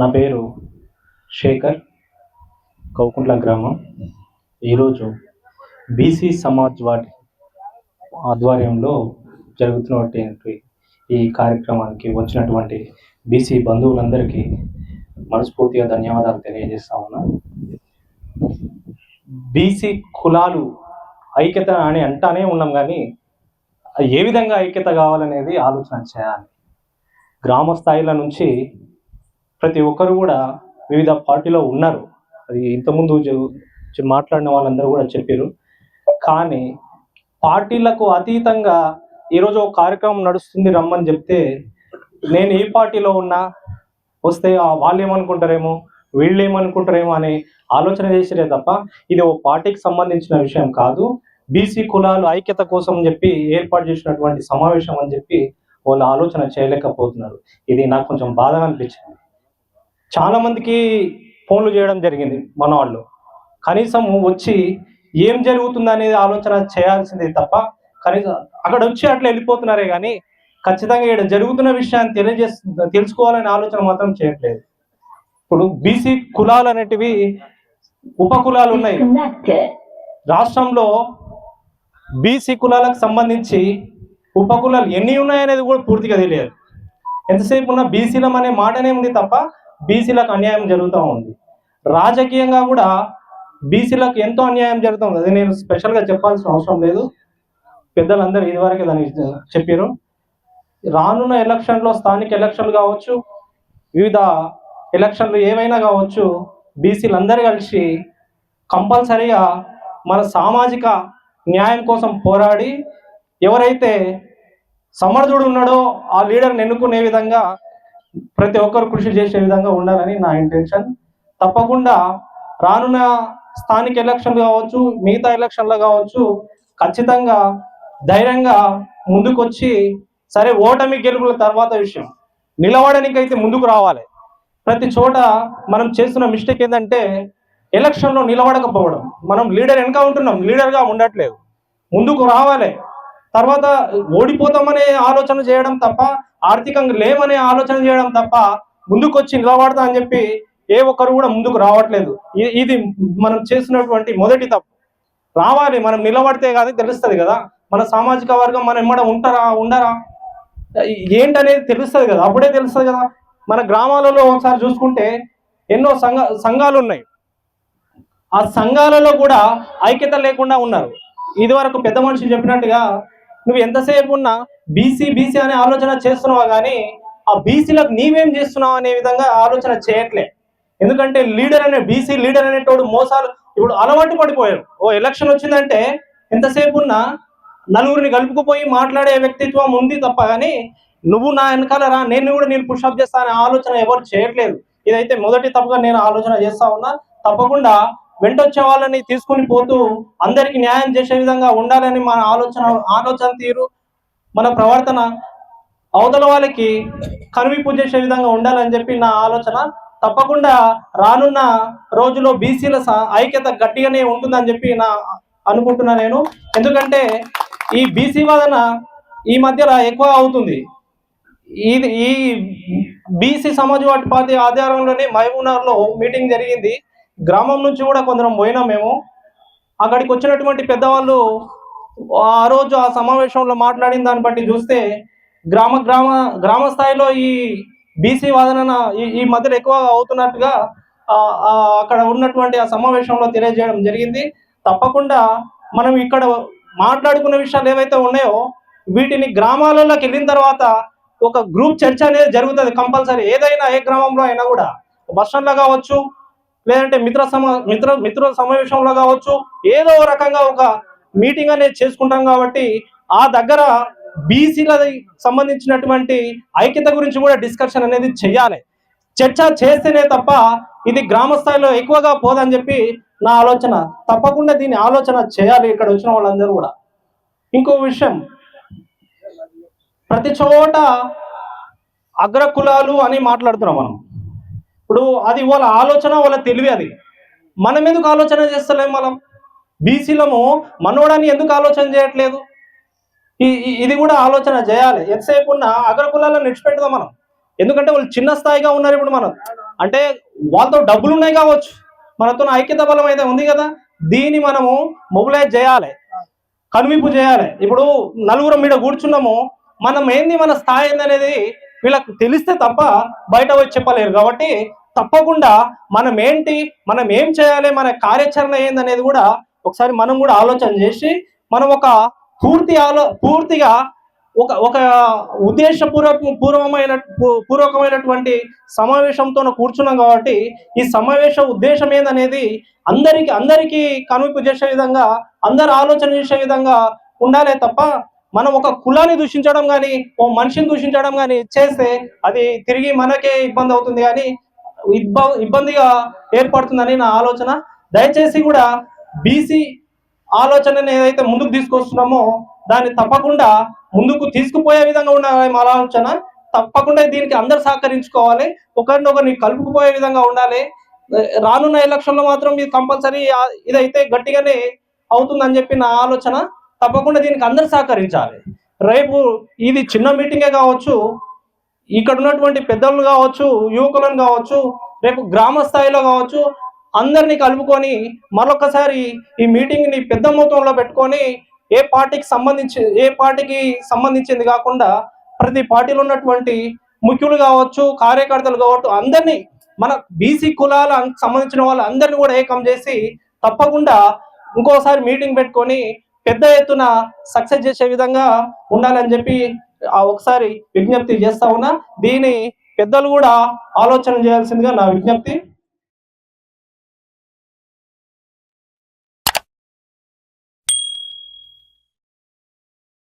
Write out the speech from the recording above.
నా పేరు శేఖర్ కౌకుంట్ల గ్రామం. ఈరోజు బీసీ సమాజ్ వాటి ఆధ్వర్యంలో జరుగుతున్నటువంటి ఈ కార్యక్రమానికి వచ్చినటువంటి బీసీ బంధువులందరికీ మనస్ఫూర్తిగా ధన్యవాదాలు తెలియజేస్తా ఉన్నా. బీసీ కులాలు ఐక్యత అని అంటానే ఉన్నాం కానీ ఏ విధంగా ఐక్యత కావాలనేది ఆలోచన చేయాలి. గ్రామ స్థాయిల నుంచి ప్రతి ఒక్కరు కూడా వివిధ పార్టీలో ఉన్నారు. అది ఇంతకుముందు మాట్లాడిన వాళ్ళందరూ కూడా చెప్పారు కానీ పార్టీలకు అతీతంగా ఈరోజు ఒక కార్యక్రమం నడుస్తుంది రమ్మని చెప్తే నేను ఏ పార్టీలో ఉన్నా వస్తే వాళ్ళు ఏమనుకుంటారేమో వీళ్ళు ఏమనుకుంటారేమో అనే ఆలోచన చేసిరే తప్ప ఇది ఓ పార్టీకి సంబంధించిన విషయం కాదు. బీసీ కులాలు ఐక్యత కోసం చెప్పి ఏర్పాటు చేసినటువంటి సమావేశం అని చెప్పి వాళ్ళు ఆలోచన చేయలేకపోతున్నారు. ఇది నాకు కొంచెం బాధగా అనిపించింది. చాలా మందికి ఫోన్లు చేయడం జరిగింది మన వాళ్ళు కనీసం వచ్చి ఏం జరుగుతుంది అనేది ఆలోచన చేయాల్సిందే తప్ప కనీసం అక్కడ వచ్చి అట్లా వెళ్ళిపోతున్నారే కానీ ఖచ్చితంగా ఇక్కడ జరుగుతున్న విషయాన్ని తెలియజేస్తు తెలుసుకోవాలనే ఆలోచన మాత్రం చేయట్లేదు. ఇప్పుడు బీసీ కులాలు అనేటివి ఉప కులాలు ఉన్నాయి. రాష్ట్రంలో బీసీ కులాలకు సంబంధించి ఉపకులాలు ఎన్ని ఉన్నాయనేది కూడా పూర్తిగా తెలియదు. ఎంతసేపు ఉన్న బీసీలం అనే మాటనే ఉంది తప్ప బీసీలకు అన్యాయం జరుగుతూ ఉంది. రాజకీయంగా కూడా బీసీలకు ఎంతో అన్యాయం జరుగుతుంది అది నేను స్పెషల్గా చెప్పాల్సిన అవసరం లేదు. పెద్దలందరూ ఇదివరకే దాన్ని చెప్పారు రానున్న ఎలక్షన్లో స్థానిక ఎలక్షన్లు కావచ్చు వివిధ ఎలక్షన్లు ఏవైనా కావచ్చు బీసీలు అందరూ కలిసి కంపల్సరీగా మన సామాజిక న్యాయం కోసం పోరాడి ఎవరైతే సమర్థుడు ఉన్నాడో ఆ లీడర్ని ఎన్నుకునే విధంగా ప్రతి ఒక్కరు కృషి చేసే విధంగా ఉండాలని నా ఇంటెన్షన్ తప్పకుండా రానున్న స్థానిక ఎలక్షన్లు కావచ్చు మిగతా ఎలక్షన్లు కావచ్చు ఖచ్చితంగా ధైర్యంగా ముందుకొచ్చి సరే ఓటమి గెలుపుల తర్వాత విషయం. నిలవడానికైతే ముందుకు రావాలి. ప్రతి చోట మనం చేస్తున్న మిస్టేక్ ఏంటంటే ఎలక్షన్లో నిలబడకపోవడం. మనం లీడర్ వెనక ఉంటున్నాం లీడర్గా ఉండట్లేదు. ముందుకు రావాలి. తర్వాత ఓడిపోతామనే ఆలోచన చేయడం తప్ప ఆర్థికంగా లేమనే ఆలోచన చేయడం తప్ప ముందుకు వచ్చి నిలబడతా అని చెప్పి ఏ ఒక్కరు కూడా ముందుకు రావట్లేదు. ఇది మనం చేస్తున్నటువంటి మొదటి తప్పు. రావాలి మనం నిలబడితే కానీ తెలుస్తుంది కదా. మన సామాజిక వర్గం మనం ఎమ్మడ ఉంటారా ఉండరా? ఏంటనేది తెలుస్తుంది కదా అప్పుడే తెలుస్తుంది కదా. మన గ్రామాలలో ఒకసారి చూసుకుంటే ఎన్నో సంఘ సంఘాలు ఉన్నాయి. ఆ సంఘాలలో కూడా ఐక్యత లేకుండా ఉన్నారు. ఇదివరకు పెద్ద మనిషి చెప్పినట్టుగా నువ్వు ఎంతసేపు ఉన్నా బీసీ బీసీ అనే ఆలోచన చేస్తున్నావు కానీ ఆ బీసీలకు నీవేం చేస్తున్నావు అనే విధంగా ఆలోచన చేయట్లే. ఎందుకంటే లీడర్ అనే బీసీ లీడర్ అనేటోడు మోసాలు ఇప్పుడు అలవాటు పడిపోయారు ఓ ఎలక్షన్ వచ్చిందంటే ఎంతసేపు ఉన్నా నలుగురిని కలుపుకుపోయి మాట్లాడే వ్యక్తిత్వం ఉంది తప్ప కానీ నువ్వు నా వెనకాల రా నేను కూడా నేను పుషప్ చేస్తా అనే ఆలోచన ఎవరు చేయట్లేదు. ఇదైతే మొదటి తప్పుగా నేను ఆలోచన చేస్తా ఉన్నా. తప్పకుండా వెంటొచ్చే వాళ్ళని తీసుకుని పోతూ అందరికి న్యాయం చేసే విధంగా ఉండాలని మన ఆలోచన ఆలోచన తీరు మన ప్రవర్తన అవతల వాళ్ళకి కనువిప్పు చేసే విధంగా ఉండాలని చెప్పి నా ఆలోచన. తప్పకుండా రానున్న రోజులో బీసీల స- ఐక్యత గట్టిగానే ఉంటుందని చెప్పి నా అనుకుంటున్నా నేను. ఎందుకంటే ఈ బీసీ వాదన ఈ మధ్యలో ఎక్కువ అవుతుంది. ఇది ఈ బీసీ సమాజ్వాదీ పార్టీ ఆధ్వర్యంలోనే మహబూబ్నగర్లో మీటింగ్ జరిగింది. గ్రామం నుంచి కూడా కొందరం పోయినాం మేము. అక్కడికి వచ్చినటువంటి పెద్దవాళ్ళు ఆ రోజు ఆ సమావేశంలో మాట్లాడిన దాన్ని బట్టి చూస్తే గ్రామ గ్రామ గ్రామ స్థాయిలో ఈ బీసీ వాదన ఈ ఈ మధ్యలో ఎక్కువ అవుతున్నట్టుగా అక్కడ ఉన్నటువంటి ఆ సమావేశంలో తెలియజేయడం జరిగింది. తప్పకుండా మనం ఇక్కడ మాట్లాడుకున్న విషయాలు ఏవైతే ఉన్నాయో వీటిని గ్రామాలలోకి వెళ్ళిన తర్వాత ఒక గ్రూప్ చర్చ అనేది జరుగుతుంది కంపల్సరీ. ఏదైనా ఏ గ్రామంలో అయినా కూడా బస్ స్టాండ్లో కావచ్చు లేదంటే మిత్ర సమ మిత్ర మిత్రుల సమావేశంలో కావచ్చు ఏదో రకంగా ఒక మీటింగ్ అనేది చేసుకుంటాం కాబట్టి ఆ దగ్గర బీసీల సంబంధించినటువంటి ఐక్యత గురించి కూడా డిస్కషన్ అనేది చేయాలి. చర్చ చేస్తేనే తప్ప ఇది గ్రామ స్థాయిలో ఎక్కువగా పోదని చెప్పి నా ఆలోచన. తప్పకుండా దీన్ని ఆలోచన చేయాలి ఇక్కడ వచ్చిన వాళ్ళందరూ కూడా. ఇంకో విషయం. ప్రతి చోట అగ్రకులాలు అని మాట్లాడుతున్నాం మనం. ఇప్పుడు అది వాళ్ళ ఆలోచన వాళ్ళ తెలివి అది. మనం ఎందుకు ఆలోచన చేస్తలేం మనం? బీసీలము మనోడని ఎందుకు ఆలోచన చేయట్లేదు? ఈ- ఇది కూడా ఆలోచన చేయాలి. ఎంతసేపు ఉన్న అగ్రకులాలను నిడిచిపెట్టుదాం మనం. ఎందుకంటే వాళ్ళు చిన్న స్థాయిగా ఉన్నారు ఇప్పుడు మనం. అంటే వాళ్ళతో డబ్బులు ఉన్నాయి కావచ్చు. మనతో ఐక్యత బలం అయితే ఉంది కదా. దీన్ని మనము మొబిలైజ్ చేయాలి. కనువింపు చేయాలి. ఇప్పుడు నలుగురు మీద కూర్చున్నాము. మనం ఏంది మన స్థాయి ఏందనేది వీళ్ళకు వీళ్ళకి తెలిస్తే తప్ప బయట వచ్చి చెప్పలేరు. కాబట్టి తప్పకుండా మనం ఏంటి మనం ఏం చేయాలి మన కార్యాచరణ ఏందనేది కూడా ఒకసారి మనం కూడా ఆలోచన చేసి మనం ఒక పూర్తి ఆలో పూర్తిగా ఒక ఒక ఉద్దేశపూర్వక పూర్వమైన పూర్వకమైనటువంటి సమావేశంతో కూర్చున్నాం కాబట్టి ఈ సమావేశ ఉద్దేశం ఏందనేది అందరికి అందరికీ కనువిపు చేసే విధంగా అందరు ఆలోచన చేసే విధంగా ఉండాలే తప్ప మనం ఒక కులాన్ని దూషించడం కానీ ఓ మనిషిని దూషించడం కానీ చేస్తే అది తిరిగి మనకే ఇబ్బంది అవుతుంది కానీ ఇబ్బందిగా ఏర్పడుతుందని నా ఆలోచన. దయచేసి కూడా బీసీ ఆలోచనని ఏదైతే ముందుకు తీసుకొస్తున్నామో దాన్ని తప్పకుండా ముందుకు తీసుకుపోయే విధంగా ఉండాలి మా ఆలోచన. తప్పకుండా దీనికి అందరు సహకరించుకోవాలి. ఒకరినొకరిని కలుపుకుపోయే విధంగా ఉండాలి. రానున్న ఎలక్షన్లో మాత్రం ఇది కంపల్సరీ ఇదైతే గట్టిగానే అవుతుందని చెప్పి నా ఆలోచన. తప్పకుండా దీనికి అందరు సహకరించాలి. రేపు ఇది చిన్న మీటింగే కావచ్చు. ఇక్కడ ఉన్నటువంటి పెద్దలను కావచ్చు యువకులను కావచ్చు రేపు గ్రామ స్థాయిలో కావచ్చు అందరినీ కలుపుకొని మరొకసారి ఈ మీటింగ్ని పెద్ద మొత్తంలో పెట్టుకొని ఏ పార్టీకి సంబంధించి ఏ పార్టీకి సంబంధించింది కాకుండా ప్రతి పార్టీలో ఉన్నటువంటి ముఖ్యులు కావచ్చు కార్యకర్తలు కావచ్చు అందరినీ మన బీసీ కులాలకు సంబంధించిన వాళ్ళు అందరినీ కూడా ఏకం చేసి తప్పకుండా ఇంకోసారి మీటింగ్ పెట్టుకొని పెద్ద ఎత్తున సక్సెస్ చేసే విధంగా ఉండాలని చెప్పి ఆ ఒకసారి విజ్ఞప్తి చేస్తా ఉన్నా దీని పెద్దలు కూడా ఆలోచన చేయాల్సిందిగా నా విజ్ఞప్తి.